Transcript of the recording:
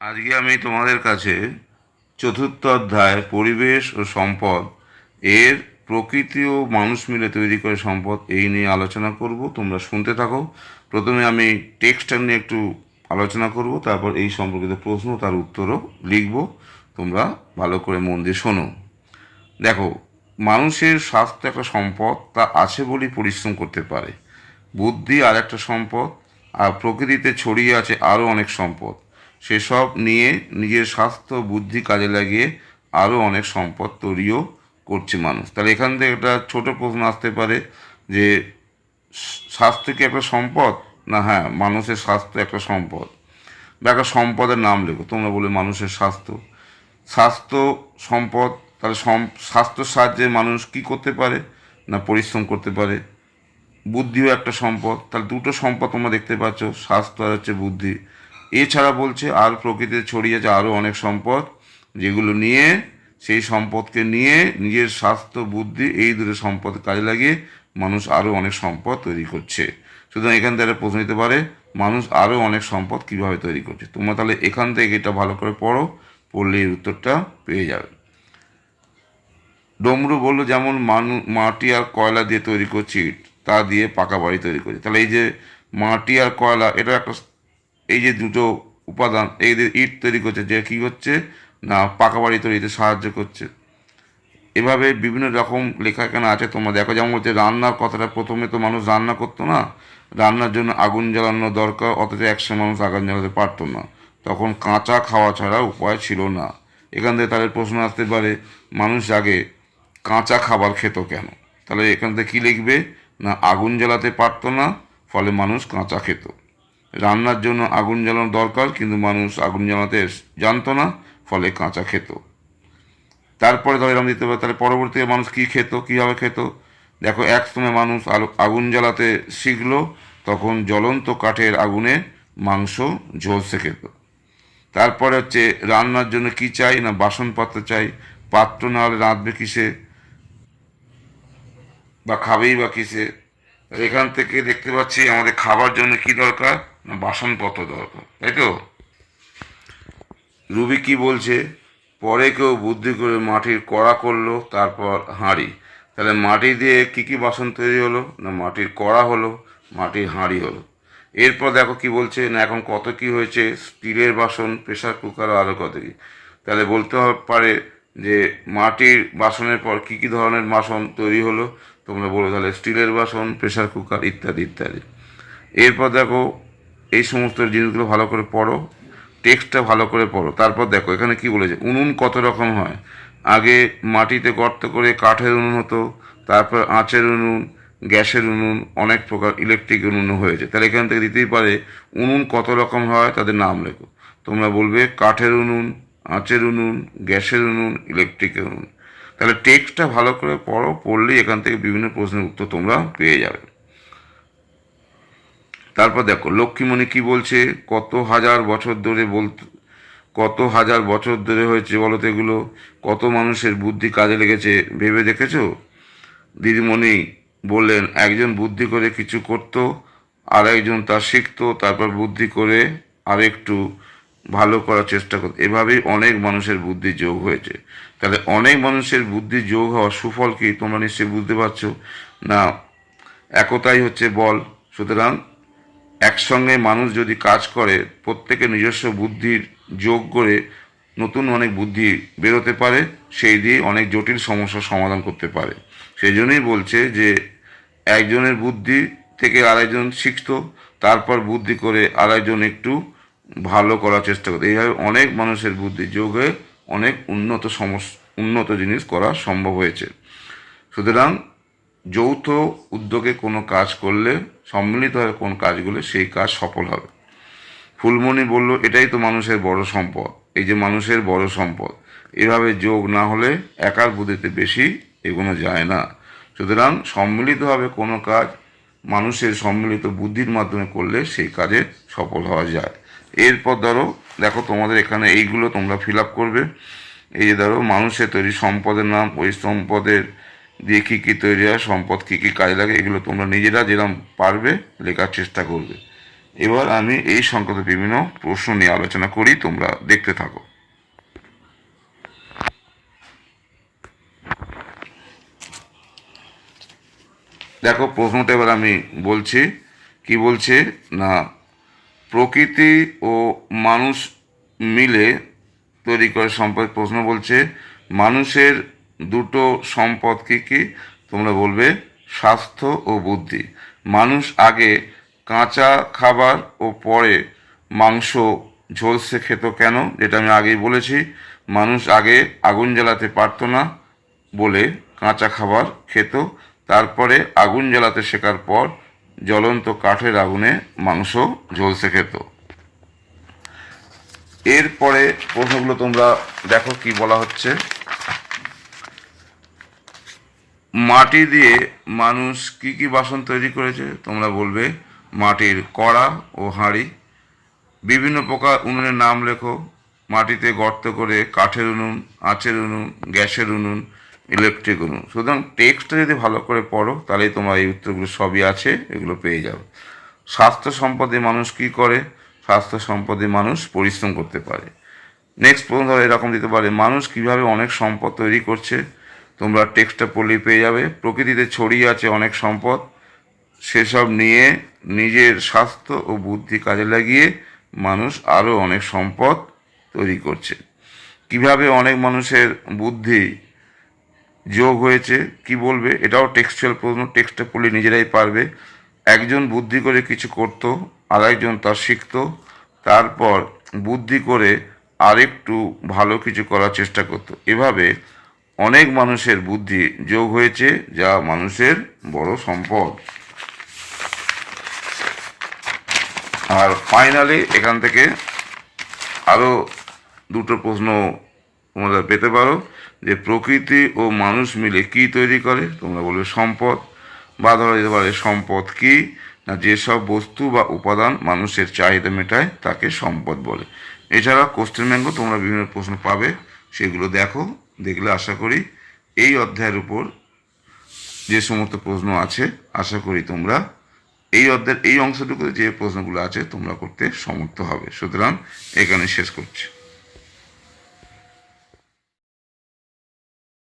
আজকে আমি তোমাদের কাছে চতুর্থ অধ্যায়, পরিবেশ ও সম্পদ এর প্রকৃতি ও মানুষ মিলে তৈরি করে সম্পদ এই নিয়ে আলোচনা করব। তোমরা শুনতে থাকো। প্রথমে আমি টেক্সটটা নিয়ে একটু আলোচনা করব, তারপর এই সম্পর্কিত প্রশ্ন তার উত্তরও লিখব। তোমরা ভালো করে মন দিয়ে শোনো। দেখো, মানুষের স্বাস্থ্য একটা সম্পদ, তা আছে বলেই পরিশ্রম করতে পারে। বুদ্ধি আর একটা সম্পদ, আর প্রকৃতিতে ছড়িয়ে আছে আরও অনেক সম্পদ। সেসব নিয়ে নিজের স্বাস্থ্য, বুদ্ধি কাজে লাগিয়ে আরও অনেক সম্পদ তৈরিও করছে মানুষ। তাহলে এখান থেকে একটা ছোট প্রশ্ন আসতে পারে যে, স্বাস্থ্য কি একটা সম্পদ? না হ্যাঁ মানুষের স্বাস্থ্য একটা সম্পদ। বা একটা সম্পদের নাম লেখো, তোমরা বলে মানুষের স্বাস্থ্য। স্বাস্থ্য সম্পদ, তাহলে স্বাস্থ্যর সাহায্যে মানুষ কি করতে পারে? না, পরিশ্রম করতে পারে। বুদ্ধিও একটা সম্পদ, তাহলে দুটো সম্পদ তোমরা দেখতে পাচ্ছ, স্বাস্থ্য আর হচ্ছে বুদ্ধি। এছাড়া বলছে আর প্রকৃতিতে ছড়িয়ে আছে আরও অনেক সম্পদ, যেগুলো নিয়ে, সেই সম্পদকে নিয়ে নিজের স্বাস্থ্য, বুদ্ধি, এই দুটো সম্পদ কাজে লাগিয়ে মানুষ আরও অনেক সম্পদ তৈরি করছে। সুতরাং এখান থেকে প্রশ্ন নিতে পারে, মানুষ আরও অনেক সম্পদ কীভাবে তৈরি করছে? তোমরা তাহলে এখান থেকে এটা ভালো করে পড়ো, পড়লে এর উত্তরটা পেয়ে যাবে। ডমরু বলল, যেমন মানু, মাটি আর কয়লা দিয়ে তৈরি করছি, তা দিয়ে পাকা বাড়ি তৈরি করছি। তাহলে এই যে মাটি আর কয়লা, এটা একটা এই যে দুটো উপাদান যে ইট তৈরি করছে, যে কী হচ্ছে? না, পাকা বাড়ি তৈরিতে সাহায্য করছে। এভাবে বিভিন্ন রকম লেখা এখানে আছে তোমরা দেখো, যেমন হচ্ছে রান্নার কথাটা, প্রথমে তো মানুষ রান্না করতো না। রান্নার জন্য আগুন জ্বালানো দরকার, অথচ একসময় মানুষ আগুন জ্বালাতে পারতো না। তখন কাঁচা খাওয়া ছাড়া উপায় ছিল না। এখান থেকে তাদের প্রশ্ন আসতে পারে, মানুষ আগে কাঁচা খাবার খেত কেন? তাহলে এখান থেকে কী লিখবে? না, আগুন জ্বালাতে পারতো না, ফলে মানুষ কাঁচা খেত। রান্নার জন্য আগুন জ্বালানো দরকার, কিন্তু মানুষ আগুন জ্বালাতে জানতো না, ফলে কাঁচা খেত। তারপরে ধরে এরকম দিতে পারে তাহলে পরবর্তীতে মানুষ কী খেত, কীভাবে খেত? দেখো, এক সময় মানুষ আলো, আগুন জ্বালাতে শিখলো, তখন জ্বলন্ত কাঠের আগুনে মাংস ঝলসে খেত। তারপরে হচ্ছে রান্নার জন্য কি চাই না বাসনপত্র চাই? পাত্র না হলে রাঁধবে কিসে? বা খাবেই বা কিসে? এখান থেকে দেখতে পাচ্ছি আমাদের খাবার জন্য কি দরকার? বাসনপত্র দরকার, তাই তো? রুবি কি বলছে? পরে কেউ বুদ্ধি করে মাটির কড়া করল, তারপর হাঁড়ি। তাহলে মাটি দিয়ে কি কি বাসন তৈরি হলো? না, মাটির কড়া হলো, মাটির হাঁড়ি হলো। এরপর দেখো কি বলছে, না, এখন কত কি হয়েছে? স্টিলের বাসন, প্রেসার কুকার আরও কত কী? তাহলে বলতে পারে যে মাটির বাসনের পর কি কি ধরনের বাসন তৈরি হলো? তোমরা বলো, তাহলে স্টিলের বাসন, প্রেসার কুকার ইত্যাদি ইত্যাদি। এরপর দেখো এই সমস্ত জিনিসগুলো ভালো করে পড়ো, টেক্সটটা ভালো করে পড়ো। তারপর দেখো, এখানে কি বলেছে? উনুন কত রকম হয়? আগে মাটিতে গর্ত করে কাঠের উনুন হতো, তারপর আঁচের উনুন, গ্যাসের উনুন, অনেক প্রকার ইলেকট্রিক উনুনও হয়েছে। তাহলে এখান থেকে দিতেই পারে, উনুন কত রকম হয় তাদের নাম লেখো। তোমরা বলবে কাঠের উনুন, আঁচের উনুন, গ্যাসের উনুন ইলেকট্রিকের উনুন। তাহলে টেক্সটটা ভালো করে পড়ো, পড়লেই এখান থেকে বিভিন্ন প্রশ্নের উত্তর তোমরা পেয়ে যাবে। তারপর দেখো, লক্ষ্মীমণি কি বলছে? কত হাজার বছর ধরে বলতে কত হাজার বছর ধরে হয়েছে বলো তো এগুলো? কত মানুষের বুদ্ধি কাজে লেগেছে? ভেবে দেখেছ? দিদিমণি বললেন, একজন বুদ্ধি করে কিছু করত আর একজন তা শিখতো, তারপর বুদ্ধি করে আর একটু ভালো করার চেষ্টা করত। এভাবেই অনেক মানুষের বুদ্ধি যোগ হয়েছে। তাহলে অনেক মানুষের বুদ্ধি যোগ হওয়ার সুফল কি তোমরা নিশ্চয়ই বুঝতে পারছ? না, একতাই হচ্ছে বল। সুতরাং একসঙ্গে মানুষ যদি কাজ করে, প্রত্যেকে নিজস্ব বুদ্ধির যোগ করে নতুন অনেক বুদ্ধি বেরোতে পারে, সেই দিয়ে অনেক জটিল সমস্যার সমাধান করতে পারে। সেই জন্যই বলছে যে, একজনের বুদ্ধি থেকে আরেকজন শিখতো, তারপর বুদ্ধি করে আরেকজন একটু ভালো করার চেষ্টা করতো। এইভাবে অনেক মানুষের বুদ্ধি যোগ হয়ে অনেক উন্নত সমস, উন্নত জিনিস করা সম্ভব হয়েছে। সুতরাং যৌথ উদ্যোগে কোনো কাজ করলে সম্মিলিতভাবে কোন কাজগুলো, সেই কাজ সফল হবে। ফুলমণি বলল, এটাই তো মানুষের বড় সম্পদ। এই যে মানুষের বড় সম্পদ, এভাবে যোগ না হলে একার বুদ্ধিতে বেশি এগোনো যায় না। সুতরাং সম্মিলিতভাবে কোনো কাজ মানুষের সম্মিলিত বুদ্ধির মাধ্যমে করলে সেই কাজে সফল হওয়া যায়। এরপর ধরো, দেখো তোমাদের এখানে এইগুলো তোমরা ফিল আপ করবে। এই যে ধরো, মানুষের তৈরি সম্পদের নাম, ওই সম্পদের দিয়ে কী কী তৈরি হয়, সম্পদ কী কী কাজে লাগে, এগুলো তোমরা নিজেরা যেরকম পারবে লেখার চেষ্টা করবে। এবার আমি এই সংক্রান্ত বিভিন্ন প্রশ্ন নিয়ে আলোচনা করি, তোমরা দেখতে থাকো। দেখো, প্রশ্নটা এবার আমি বলছি, কি বলছে? না, প্রকৃতি ও মানুষ মিলে তৈরি করে সম্পদ প্রশ্ন বলছে, মানুষের দুটো সম্পদ কী কী তোমরা বলবে? স্বাস্থ্য ও বুদ্ধি। মানুষ আগে কাঁচা খাবার ও পরে মাংস ঝলসে খেত কেন? যেটা আমি আগেই বলেছি। মানুষ আগে আগুন জ্বালাতে পারতো না বলে কাঁচা খাবার খেত। তারপরে আগুন জ্বালাতে শেখার পর জ্বলন্ত কাঠের আগুনে মাংস ঝলসে খেত। এরপরে প্রশ্নগুলো তোমরা দেখো কি বলা হচ্ছে। মাটি দিয়ে মানুষ কি কি বাসন তৈরি করেছে তোমরা বলবে? মাটির কড়া ও হাঁড়ি। বিভিন্ন প্রকার উনুনের নাম লেখো। মাটিতে গর্ত করে কাঠের উনুন, আঁচের উনুন, গ্যাসের উনুন, ইলেকট্রিক উনুন। সুতরাং টেক্সটটা যদি ভালো করে পড়ো, তাহলেই তোমার এই উত্তরগুলো সবই আছে, এগুলো পেয়ে যাবে। স্বাস্থ্য সম্পদে মানুষ কি করে? স্বাস্থ্য সম্পদে মানুষ পরিশ্রম করতে পারে। নেক্সট প্রশ্ন ধরো এরকম দিতে পারে, মানুষ কীভাবে অনেক সম্পদ তৈরি করছে তোমরা টেক্সটটা পড়লেই পেয়ে যাবে। প্রকৃতিতে ছড়িয়ে আছে অনেক সম্পদ। সেসব নিয়ে নিজের স্বাস্থ্য ও বুদ্ধি কাজে লাগিয়ে মানুষ আরও অনেক সম্পদ তৈরি করছে। কীভাবে অনেক মানুষের বুদ্ধি যোগ হয়েছে, কি বলবে, এটাও টেক্সচুয়াল প্রশ্ন। টেক্সটে পড়লে নিজেরাই পারবে। একজন বুদ্ধি করে কিছু করত আর একজন তা শিখত। তারপর বুদ্ধি করে আরেকটু ভালো কিছু করার চেষ্টা করত। এভাবে অনেক মানুষের বুদ্ধি যোগ হয়েছে, যা মানুষের বড় সম্পদ। আর ফাইনালি এখান থেকে আরও দুটো প্রশ্ন তোমরা পেতে পারো, যে প্রকৃতি ও মানুষ মিলে কি তৈরি করে? তোমরা বলবে সম্পদ। বা ধরা যেতে পারে সম্পদ কি? না যেসব বস্তু বা উপাদান মানুষের চাহিদা মেটায় তাকে সম্পদ বলে। এছাড়া কোশ্চেন ব্যাঙ্ক তোমরা বিভিন্ন প্রশ্ন পাবে, সেগুলো দেখো। দেখলে আশা করি এই অধ্যায়ের উপর যে সমস্ত প্রশ্ন আছে, আশা করি তোমরা এই অধ্যায়ের এই অংশটুকুতে যে প্রশ্নগুলো আছে তোমরা করতে সমর্থ হবে। সুতরাং এখানে শেষ করছি।